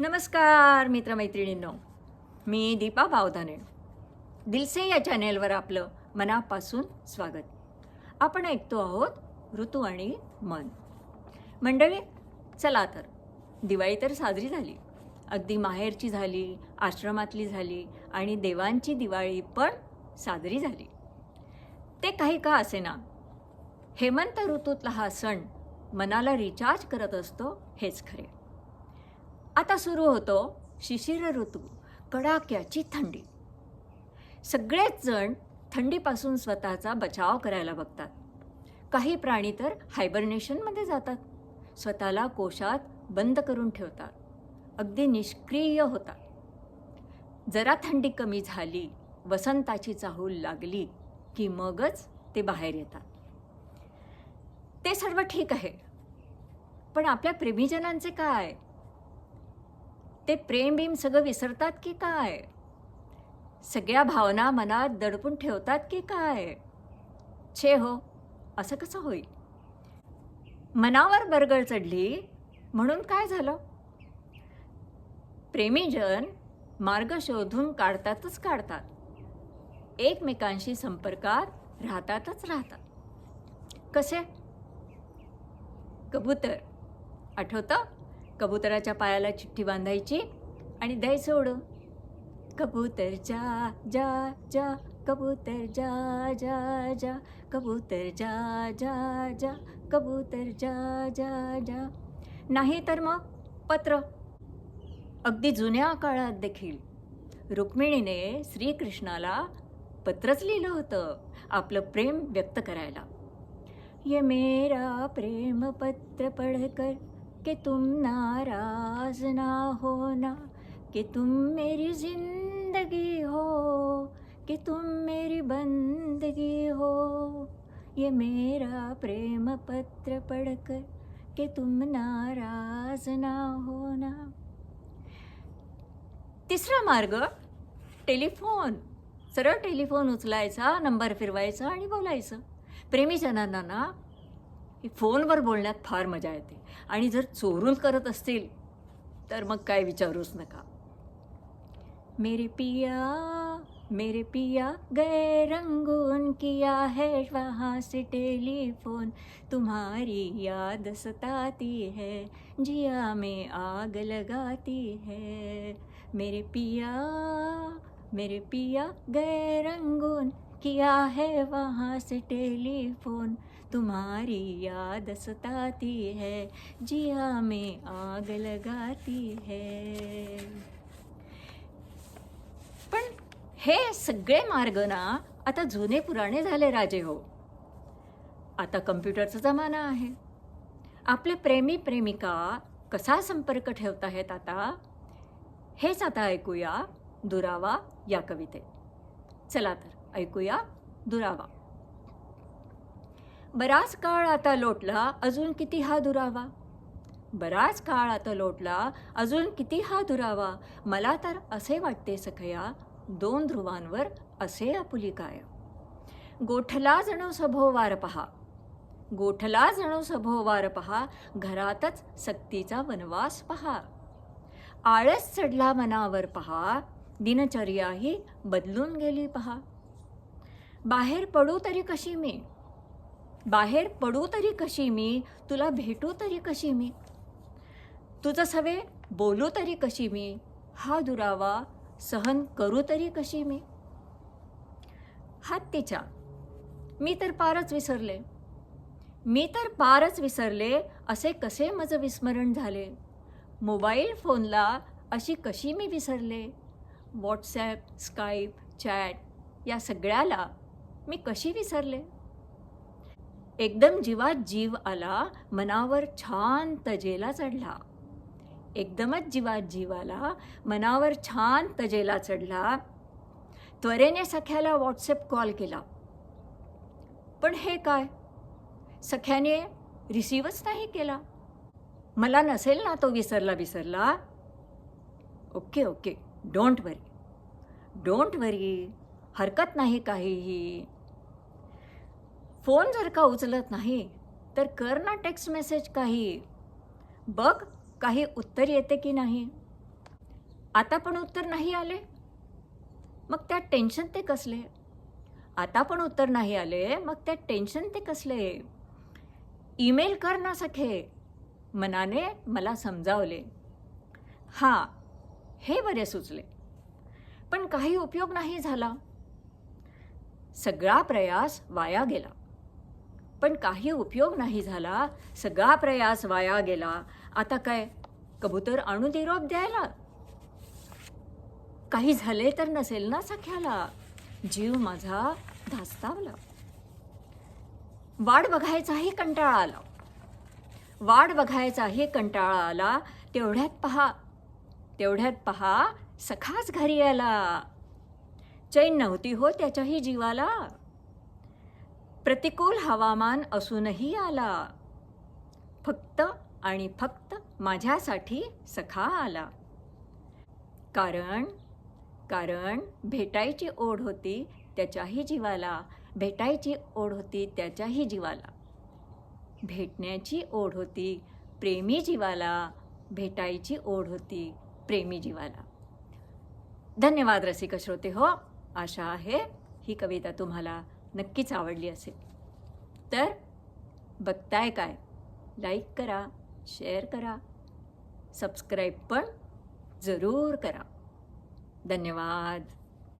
नमस्कार मित्रमैत्रिणींनो. मी दीपा बावधाने दिलसे या चॅनेलवर आपलं मनापासून स्वागत. आपण ऐकतो आहोत ऋतू आणि मन. मंडळी चला तर. दिवाळी तर साजरी झाली. अगदी माहेरची झाली आश्रमातली झाली आणि देवांची दिवाळी पण साजरी झाली. ते काही का असेना. हेमंत ऋतूतला हा सण मनाला रिचार्ज करत असतो हेच खरे. आता सुरू होतो शिशिर ऋतू कडाक्याची थंडी. सगळेच जण थंडीपासून स्वतःचा बचाव करायला बघतात. काही प्राणी तर हायबरनेशनमध्ये जातात. स्वतःला कोशात बंद करून ठेवतात. अगदी निष्क्रिय होतात. जरा थंडी कमी झाली वसंताची चाहूल लागली की मगच ते बाहेर येतात. ते सर्व ठीक आहे. पण आपल्या प्रेमीजनांचे काय? ते प्रेम बीम सगळं विसरतात की काय? सगळ्या भावना मनात दडपून ठेवतात की काय? छे हो असं कसं होईल? मनावर बरगळ चढली म्हणून काय झालं? प्रेमीजन मार्ग शोधून काढतातच काढतात. एकमेकांशी संपर्कात राहतातच राहतात. कसे? कबूतर. आठवतं? कबुतराच्या पायाला चिठ्ठी बांधायची आणि दय उडून कबूतर जा जा जा कबूतर जा जा जा कबूतर जा जा जा कबूतर जा जा जा. नाही तर मग पत्र. अगदी जुन्या काळात देखील रुक्मिणीने श्रीकृष्णाला पत्रच लिहिलं होतं आपलं प्रेम व्यक्त करायला. ये मेरा प्रेम पत्र पढ़कर कि तुम नाराज ना होना कि तुम मेरी जिंदगी हो कि तुम मेरी बंदगी हो। ये मेरा प्रेम पत्र पढ़कर कि तुम नाराज ना होना तिसरा मार्ग टेलिफोन. सरळ टेलिफोन उचलायचा नंबर फिरवायचा आणि बोलायचं. प्रेमीजनांना ना फोनवर बोलण्यात फार मजा येते. आणि जर चोरून करत असतील तर मग काय विचारूच नका. मेरे पिया मेरे पिया गए रंगून किया है वहाँ से टेलीफोन तुम्हारी याद सताती है जिया में आग लगाती है। मेरे पिया मेरे पिया गए रंगून किया है वहाँ से टेलीफोन? तुम्हारी याद सताती है जिया में आग लगाती है। पण हे सगळे मार्ग ना आता जुने पुराणे झाले राजे हो. आता कम्प्युटरचा जमाना आहे. आपले प्रेमी प्रेमिका कसा संपर्क ठेवत आहेत आता? हेच आता ऐकूया दुरावा या कवितेत. चला तर. ऐकूया दुरावा. बराच काळ आता लोटला अजून किती हा दुरावा? बराच काळ आता लोटला अजून किती हा दुरावा? मला तर असे वाटते सखया दोन ध्रुवांवर असे आपुली काय गोठला जणू सभोवार पहा. गोठला जणू सभोवार पहा घरातच सक्तीचा वनवास पहा. आळस चढला मनावर पहा दिनचर्याही बदलून गेली पहा. बाहेर पडू तरी कशी मी? बाहेर पडू तरी कशी मी? तुला भेटू तरी कशी मी? तुझं सवे बोलू तरी कशी मी? हा दुरावा सहन करू तरी कशी मी? हत्तीच्या मी तर पारच विसरले. मी तर पारच विसरले असे कसे माझं विस्मरण झाले? मोबाईल फोनला अशी कशी मी विसरले? व्हॉट्सॲप स्काईप चॅट या सगळ्याला मी कशी विसरले? एकदम जीवात जीव आला मनावर छान तजेला चढला. एकदमच जीवात जीव आला मनावर छान तजेला चढला. त्वरेने सख्याला व्हॉट्सअप कॉल केला. पण हे काय? सख्याने रिसीवच नाही केला. मला नसेल ना तो विसरला विसरला okay okay. Don't worry don't worry हरकत नाही काहीही. फोन जर का उचलत नाही तर कर ना टेक्स्ट मेसेज काही. बघ काही उत्तर येते की नाही. आता पण उत्तर नाही आले. मग त्यात टेन्शन ते कसले? आता पण उत्तर नाही आले मग त्यात टेन्शन ते कसले? ईमेल कर ना सखे. मनाने मला समजावले. हां हे बरे सुचले. पण काही उपयोग नाही झाला. सगळा प्रयास वाया गेला. पण काही उपयोग नाही झाला. सगळा प्रयास वाया गेला. आता काय? कबूतर आणू निरोप द्यायला. काही झाले तर नसेल ना सख्याला? जीव माझा धास्तावला. वाट बघायचाही कंटाळा आला. वाट बघायचाही कंटाळा आला. तेवढ्यात पहा. तेवढ्यात पहा सखाच घरी आला. चैन नव्हती हो त्याच्याही जीवाला. प्रतिकूल हवामान असूनही आला. फक्त आणि फक्त माझ्यासाठी सखा आला. कारण कारण भेटायची ओढ होती त्याच्याही जीवाला भेटायची ओढ होती त्याच्याही जीवाला. भेटण्याची ओढ होती प्रेमी जीवाला भेटायची ओढ होती प्रेमी जीवाला. धन्यवाद रसिक श्रोते हो आशा आहे ही कविता तुम्हाला नक्कीच आवडली असेल. तर बघताय काय? लाईक करा शेअर करा सबस्क्राईब पण जरूर करा. धन्यवाद.